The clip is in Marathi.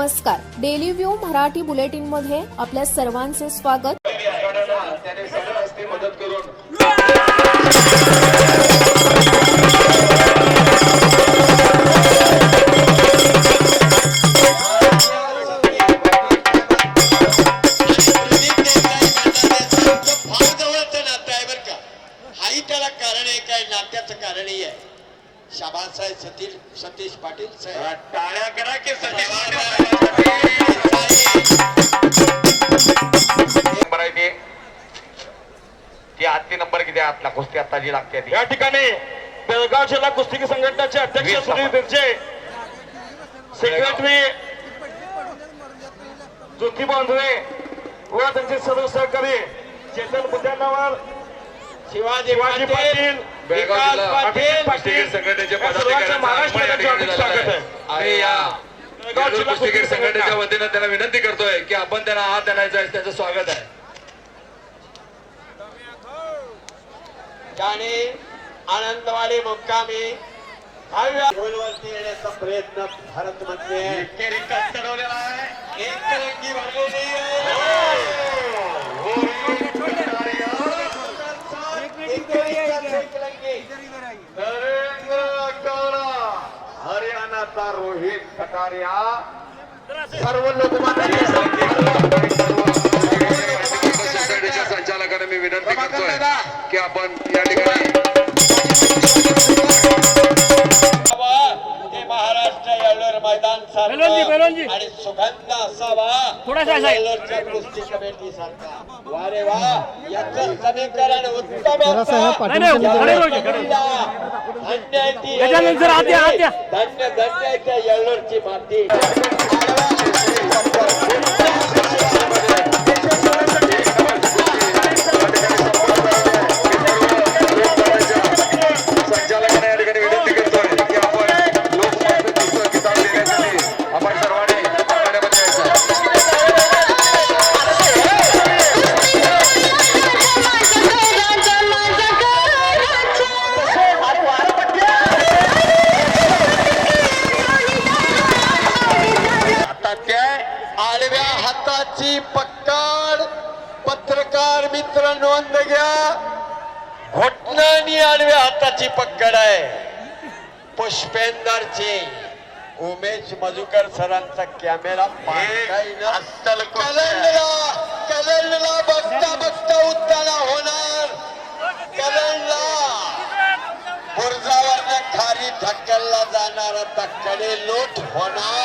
नमस्कार. डेली व्ह्यू मराठी बुलेटिनमध्ये आपल्या सर्वांचे स्वागत. शाबासाहेब सतीश सतीश पाटील साहेब. टाळ्या करा की सतीश नंबर आहे ते. ती आजची नंबर किती आहे आपला? कुस्ती आता जी लागते ती. या ठिकाणी बेळगाव जिल्हा कुस्ती संघटनेचे अध्यक्ष सुनील. बिरचे सेक्रेटरी ज्योती बांधवे व त्यांचे सर्व सहकारी चेतन बुद्धांनावर शिवाजी शिवाजी पाटील. विकास पाटील संघटनेचे आणि या कुस्तीगीर कुस्ती संघटनेच्या संघटना. वतीनं त्यांना विनंती करतोय की आपण त्यांना हात देण्याचं आहे त्याचं स्वागत आहे त्याने आनंदवाडी मुक्कामी भव्य गोलवरती येण्याचा प्रयत्न भारत मध्ये आहे एकरंगी भरलेली आहे. नरेंद्र काळा हरियाणाचा रोहित कटारिया। सर्व लोकमान्य सोसायटीच्या मी विनंती करतोय की आपण या ठिकाणी महाराष्ट्र येळूर मैदान सारखं आणि सुगंध असावा. कुस्ती कमिटी सारखा वा रे वा याचं समीकरण उत्तम. धन्य. धन्य येळूरची माती. हाताची पक्कड पत्रकार मित्र नोंद घ्या. घोटणानी आडव्या हाताची पक्कड आहे. पुष्पेंदरची. उमेश मधुकर सरांचा कॅमेरा कलंडला बघता बघता उत्ताना होणार. कलंडला. बुरजावरनं खाली ढकलला जाणार. आता कडे लोट होणार.